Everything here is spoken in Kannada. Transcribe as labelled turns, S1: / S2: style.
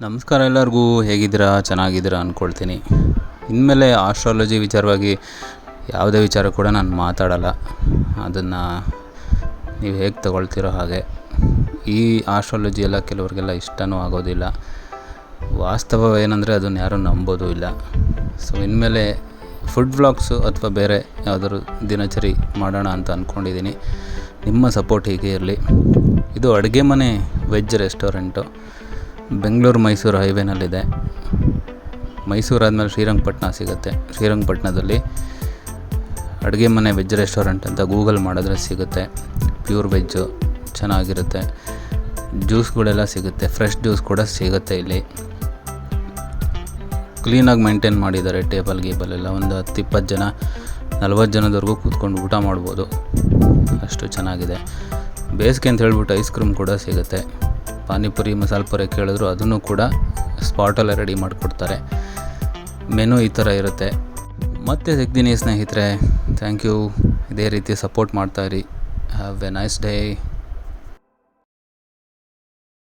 S1: ನಮಸ್ಕಾರ ಎಲ್ಲರಿಗೂ, ಹೇಗಿದ್ದೀರಾ? ಚೆನ್ನಾಗಿದ್ದೀರಾ ಅಂದ್ಕೊಳ್ತೀನಿ ಇನ್ಮೇಲೆ ಆಸ್ಟ್ರಾಲಜಿ ವಿಚಾರವಾಗಿ ಯಾವುದೇ ವಿಚಾರ ಕೂಡ ನಾನು ಮಾತಾಡಲ್ಲ. ಅದನ್ನು ನೀವು ಹೇಗೆ ತಗೊಳ್ತಿರೋ ಹಾಗೆ. ಈ ಆಸ್ಟ್ರಾಲಜಿ ಎಲ್ಲ ಕೆಲವರಿಗೆಲ್ಲ ಇಷ್ಟವೂ ಆಗೋದಿಲ್ಲ. ವಾಸ್ತವ ಏನಂದರೆ ಅದನ್ನು ಯಾರೂ ನಂಬೋದು ಇಲ್ಲ. ಸೊ ಇನ್ಮೇಲೆ ಫುಡ್ ವ್ಲಾಗ್ಸು ಅಥವಾ ಬೇರೆ ಯಾವುದಾದ್ರು ದಿನಚರಿ ಮಾಡೋಣ ಅಂತ ಅಂದ್ಕೊಂಡಿದ್ದೀನಿ ನಿಮ್ಮ ಸಪೋರ್ಟ್ ಹೀಗೆ ಇರಲಿ. ಇದು ಅಡುಗೆ ಮನೆ ವೆಜ್ ರೆಸ್ಟೋರೆಂಟು ಬೆಂಗಳೂರು ಮೈಸೂರು ಹೈವೇನಲ್ಲಿದೆ. ಮೈಸೂರು ಆದಮೇಲೆ ಶ್ರೀರಂಗಪಟ್ಟಣ ಸಿಗುತ್ತೆ. ಶ್ರೀರಂಗಪಟ್ಟಣದಲ್ಲಿ ಅಡುಗೆ ಮನೆ ವೆಜ್ ರೆಸ್ಟೋರೆಂಟ್ ಅಂತ ಗೂಗಲ್ ಮಾಡಿದ್ರೆ ಸಿಗುತ್ತೆ. ಪ್ಯೂರ್ ವೆಜ್ಜು ಚೆನ್ನಾಗಿರುತ್ತೆ. ಜ್ಯೂಸ್ಗಳೆಲ್ಲ ಸಿಗುತ್ತೆ. ಫ್ರೆಶ್ ಜ್ಯೂಸ್ ಕೂಡ ಸಿಗುತ್ತೆ ಇಲ್ಲಿ. ಕ್ಲೀನಾಗಿ ಮೇಂಟೈನ್ ಮಾಡಿದ್ದಾರೆ ಟೇಬಲ್ ಗೀಬಲ್ ಎಲ್ಲ. ಒಂದು ಹತ್ತು ಇಪ್ಪತ್ತು ಜನ, ನಲ್ವತ್ತು ಜನದವರೆಗೂ ಕೂತ್ಕೊಂಡು ಊಟ ಮಾಡ್ಬೋದು. ಅಷ್ಟು ಚೆನ್ನಾಗಿದೆ. ಬೇಸಿಗೆ ಅಂತ ಹೇಳ್ಬಿಟ್ಟು ಐಸ್ ಕ್ರೀಮ್ ಕೂಡ ಸಿಗುತ್ತೆ. ಪಾನಿಪುರಿ, ಮಸಾಲೆ ಪುರಿ ಕೇಳಿದ್ರು, ಅದನ್ನು ಕೂಡ ಸ್ಪಾಟಲ್ಲೇ ರೆಡಿ ಮಾಡಿಕೊಡ್ತಾರೆ. ಮೆನು ಈ ಥರ ಇರುತ್ತೆ. ಮತ್ತೆ ಸಿಗ್ತೀನಿ ಸ್ನೇಹಿತರೆ ಥ್ಯಾಂಕ್ ಯು ಇದೇ ರೀತಿ ಸಪೋರ್ಟ್ ಮಾಡ್ತಾಯಿರಿ ಹ್ಯಾವ್ ಎ ನೈಸ್ ಡೇ